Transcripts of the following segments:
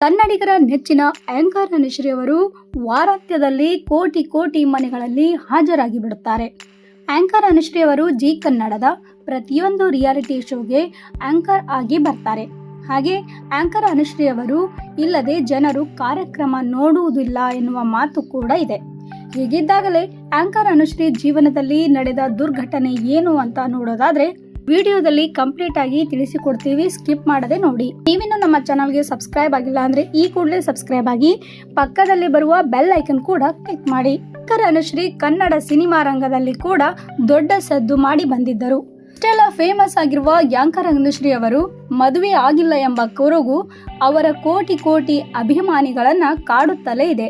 ಕನ್ನಡಿಗರ ನೆಚ್ಚಿನ ಆಂಕರ್ ಅನುಶ್ರೀ ಅವರು ವಾರಾಂತ್ಯದಲ್ಲಿ ಕೋಟಿ ಕೋಟಿ ಮನೆಗಳಲ್ಲಿ ಹಾಜರಾಗಿ ಬಿಡುತ್ತಾರೆ. ಆಂಕರ್ ಅನುಶ್ರೀ ಅವರು ಜಿ ಕನ್ನಡದ ಪ್ರತಿಯೊಂದು ರಿಯಾಲಿಟಿ ಶೋಗೆ ಆಂಕರ್ ಆಗಿ ಬರ್ತಾರೆ. ಹಾಗೆ ಆಂಕರ್ ಅನುಶ್ರೀ ಅವರು ಇಲ್ಲದೆ ಜನರು ಕಾರ್ಯಕ್ರಮ ನೋಡುವುದಿಲ್ಲ ಎನ್ನುವ ಮಾತು ಕೂಡ ಇದೆ. ಹೀಗಿದ್ದಾಗಲೇ ಆಂಕರ್ ಅನುಶ್ರೀ ಜೀವನದಲ್ಲಿ ನಡೆದ ದುರ್ಘಟನೆ ಏನು ಅಂತ ನೋಡೋದಾದ್ರೆ ವಿಡಿಯೋದಲ್ಲಿ ಕಂಪ್ಲೀಟ್ ಆಗಿ ತಿಳಿಸಿಕೊಡ್ತೀವಿ, ಸ್ಕಿಪ್ ಮಾಡದೆ ನೋಡಿ. ನೀವಿನ್ನು ನಮ್ಮ ಚಾನಲ್ಗೆ ಸಬ್ಸ್ಕ್ರೈಬ್ ಆಗಿಲ್ಲ ಅಂದ್ರೆ ಈ ಕೂಡಲೇ ಸಬ್ಸ್ಕ್ರೈಬ್ ಆಗಿ ಪಕ್ಕದಲ್ಲಿ ಬರುವ ಬೆಲ್ ಐಕನ್ ಕೂಡ ಕ್ಲಿಕ್ ಮಾಡಿ. ಆಂಕರ್ ಅನುಶ್ರೀ ಕನ್ನಡ ಸಿನಿಮಾ ರಂಗದಲ್ಲಿ ಕೂಡ ದೊಡ್ಡ ಸದ್ದು ಮಾಡಿ ಬಂದಿದ್ದರು. ಇಷ್ಟೆಲ್ಲ ಫೇಮಸ್ ಆಗಿರುವ ಯಾಂಕರ್ ಅನುಶ್ರೀ ಅವರು ಮದುವೆ ಆಗಿಲ್ಲ ಎಂಬ ಕೊರಗು ಅವರ ಕೋಟಿ ಕೋಟಿ ಅಭಿಮಾನಿಗಳನ್ನ ಕಾಡುತ್ತಲೇ ಇದೆ.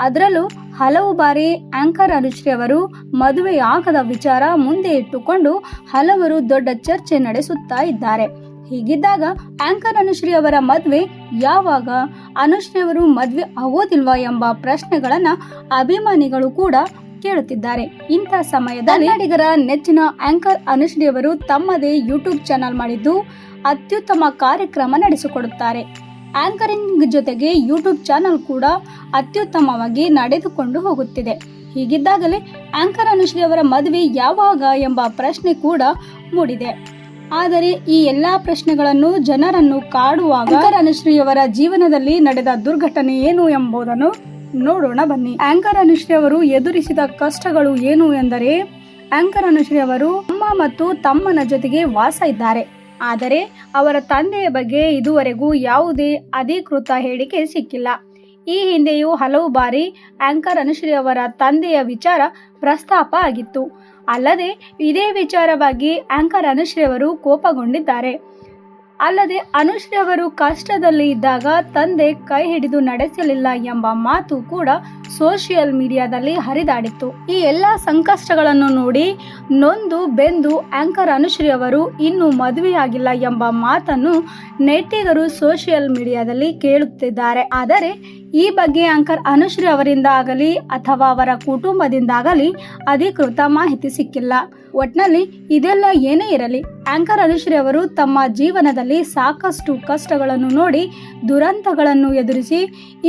ಅದರಲ್ಲೂ ಹಲವು ಬಾರಿ ಆಂಕರ್ ಅನುಶ್ರೀ ಅವರು ಮದುವೆಯಾಗದ ವಿಚಾರ ಮುಂದೆ ಇಟ್ಟುಕೊಂಡು ಹಲವರು ದೊಡ್ಡ ಚರ್ಚೆ ನಡೆಸುತ್ತಾ ಇದ್ದಾರೆ. ಹೀಗಿದ್ದಾಗ ಆಂಕರ್ ಅನುಶ್ರೀ ಅವರ ಮದುವೆ ಯಾವಾಗ? ಅನುಶ್ರೀ ಅವರು ಮದುವೆ ಆಗೋದಿಲ್ವಾ ಎಂಬ ಪ್ರಶ್ನೆಗಳನ್ನ ಅಭಿಮಾನಿಗಳು ಕೂಡ ಕೇಳುತ್ತಿದ್ದಾರೆ. ಇಂಥ ಸಮಯದಲ್ಲಿ ಕನ್ನಡಿಗರ ನೆಚ್ಚಿನ ಆಂಕರ್ ಅನುಶ್ರೀ ಅವರು ತಮ್ಮದೇ ಯೂಟ್ಯೂಬ್ ಚಾನಲ್ ಮಾಡಿದ್ದು ಅತ್ಯುತ್ತಮ ಕಾರ್ಯಕ್ರಮ ನಡೆಸಿಕೊಡುತ್ತಾರೆ. ಆಂಕರಿಂಗ್ ಜೊತೆಗೆ ಯೂಟ್ಯೂಬ್ ಚಾನಲ್ ಕೂಡ ಅತ್ಯುತ್ತಮವಾಗಿ ನಡೆದುಕೊಂಡು ಹೋಗುತ್ತಿದೆ. ಹೀಗಿದ್ದಾಗಲೇ ಆಂಕರ್ ಅನುಶ್ರೀ ಅವರ ಮದುವೆ ಯಾವಾಗ ಎಂಬ ಪ್ರಶ್ನೆ ಕೂಡ ಮೂಡಿದೆ. ಆದರೆ ಈ ಎಲ್ಲಾ ಪ್ರಶ್ನೆಗಳನ್ನು ಜನರನ್ನು ಕಾಡುವಾಗ ಆಂಕರ್ ಅನುಶ್ರೀ ಅವರ ಜೀವನದಲ್ಲಿ ನಡೆದ ದುರ್ಘಟನೆ ಏನು ಎಂಬುದನ್ನು ನೋಡೋಣ ಬನ್ನಿ. ಆಂಕರ್ ಅನುಶ್ರೀ ಅವರು ಎದುರಿಸಿದ ಕಷ್ಟಗಳು ಏನು ಎಂದರೆ, ಆಂಕರ್ ಅನುಶ್ರೀ ಅವರು ಅಮ್ಮ ಮತ್ತು ತಮ್ಮನ ಜೊತೆಗೆ ವಾಸ ಇದ್ದಾರೆ. ಆದರೆ ಅವರ ತಂದೆಯ ಬಗ್ಗೆ ಇದುವರೆಗೂ ಯಾವುದೇ ಅಧಿಕೃತ ಹೇಳಿಕೆ ಸಿಕ್ಕಿಲ್ಲ. ಈ ಹಿಂದೆಯೂ ಹಲವು ಬಾರಿ ಆಂಕರ್ ಅನುಶ್ರೀ ಅವರ ತಂದೆಯ ವಿಚಾರ ಪ್ರಸ್ತಾಪ ಆಗಿತ್ತು. ಅಲ್ಲದೆ ಇದೇ ವಿಚಾರವಾಗಿ ಆಂಕರ್ ಅನುಶ್ರೀ ಅವರು ಕೋಪಗೊಂಡಿದ್ದಾರೆ. ಅಲ್ಲದೆ ಅನುಶ್ರೀ ಅವರು ಕಷ್ಟದಲ್ಲಿ ಇದ್ದಾಗ ತಂದೆ ಕೈ ಹಿಡಿದು ನಡೆಸಲಿಲ್ಲ ಎಂಬ ಮಾತು ಕೂಡ ಸೋಷಿಯಲ್ ಮೀಡಿಯಾದಲ್ಲಿ ಹರಿದಾಡಿತ್ತು. ಈ ಎಲ್ಲ ಸಂಕಷ್ಟಗಳನ್ನು ನೋಡಿ ನೊಂದು ಬೆಂದು ಆಂಕರ್ ಅನುಶ್ರೀ ಅವರು ಇನ್ನೂ ಮದುವೆಯಾಗಿಲ್ಲ ಎಂಬ ಮಾತನ್ನು ನೆಟ್ಟಿಗರು ಸೋಷಿಯಲ್ ಮೀಡಿಯಾದಲ್ಲಿ ಕೇಳುತ್ತಿದ್ದಾರೆ. ಆದರೆ ಈ ಬಗ್ಗೆ ಆಂಕರ್ ಅನುಶ್ರೀ ಅವರಿಂದ ಆಗಲಿ ಅಥವಾ ಅವರ ಕುಟುಂಬದಿಂದಾಗಲಿ ಅಧಿಕೃತ ಮಾಹಿತಿ ಸಿಕ್ಕಿಲ್ಲ. ಒಟ್ನಲ್ಲಿ ಇದೆಲ್ಲ ಏನೇ ಇರಲಿ, ಆಂಕರ್ ಅನುಶ್ರೀ ಅವರು ತಮ್ಮ ಜೀವನದಲ್ಲಿ ಸಾಕಷ್ಟು ಕಷ್ಟಗಳನ್ನು ನೋಡಿ ದುರಂತಗಳನ್ನು ಎದುರಿಸಿ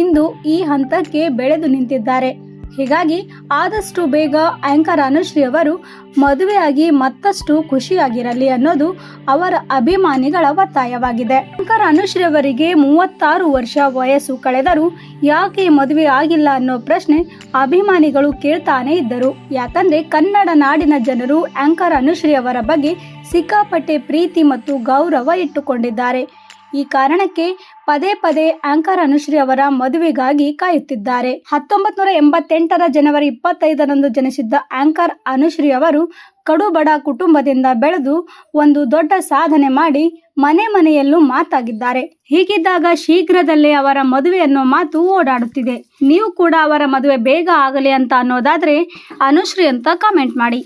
ಇಂದು ಈ ಹಂತಕ್ಕೆ ಬೆಳೆದು ನಿಂತಿದ್ದಾರೆ. ಹೀಗಾಗಿ ಆದಷ್ಟು ಬೇಗ ಆಂಕರ್ ಅನುಶ್ರೀ ಅವರು ಮದುವೆಯಾಗಿ ಮತ್ತಷ್ಟು ಖುಷಿಯಾಗಿರಲಿ ಅನ್ನೋದು ಅವರ ಅಭಿಮಾನಿಗಳ ಒತ್ತಾಯವಾಗಿದೆ. ಆಂಕರ್ ಅನುಶ್ರೀ ಅವರಿಗೆ ಮೂವತ್ತಾರು ವರ್ಷ ವಯಸ್ಸು ಕಳೆದರೂ ಯಾಕೆ ಮದುವೆ ಆಗಿಲ್ಲ ಅನ್ನೋ ಪ್ರಶ್ನೆ ಅಭಿಮಾನಿಗಳು ಕೇಳ್ತಾನೆ ಇದ್ದರು. ಯಾಕಂದ್ರೆ ಕನ್ನಡ ನಾಡಿನ ಜನರು ಆಂಕರ್ ಅನುಶ್ರೀ ಅವರ ಬಗ್ಗೆ ಸಿಕ್ಕಾಪಟ್ಟೆ ಪ್ರೀತಿ ಮತ್ತು ಗೌರವ ಇಟ್ಟುಕೊಂಡಿದ್ದಾರೆ. ಈ ಕಾರಣಕ್ಕೆ ಪದೇ ಪದೇ ಆಂಕರ್ ಅನುಶ್ರೀ ಅವರ ಮದುವೆಗಾಗಿ ಕಾಯುತ್ತಿದ್ದಾರೆ. ಹತ್ತೊಂಬತ್ ನೂರ ಎಂಬತ್ತೆಂಟರ ಜನವರಿ ಇಪ್ಪತ್ತೈದರಂದು ಜನಿಸಿದ್ದ ಆಂಕರ್ ಅನುಶ್ರೀ ಅವರು ಕಡು ಬಡ ಕುಟುಂಬದಿಂದ ಬೆಳೆದು ಒಂದು ದೊಡ್ಡ ಸಾಧನೆ ಮಾಡಿ ಮನೆ ಮನೆಯಲ್ಲೂ ಮಾತಾಗಿದ್ದಾರೆ. ಹೀಗಿದ್ದಾಗ ಶೀಘ್ರದಲ್ಲೇ ಅವರ ಮದುವೆ ಅನ್ನೋ ಮಾತು ಓಡಾಡುತ್ತಿದೆ. ನೀವು ಕೂಡ ಅವರ ಮದುವೆ ಬೇಗ ಆಗಲಿ ಅಂತ ಅನ್ನೋದಾದ್ರೆ ಅನುಶ್ರೀ ಅಂತ ಕಾಮೆಂಟ್ ಮಾಡಿ.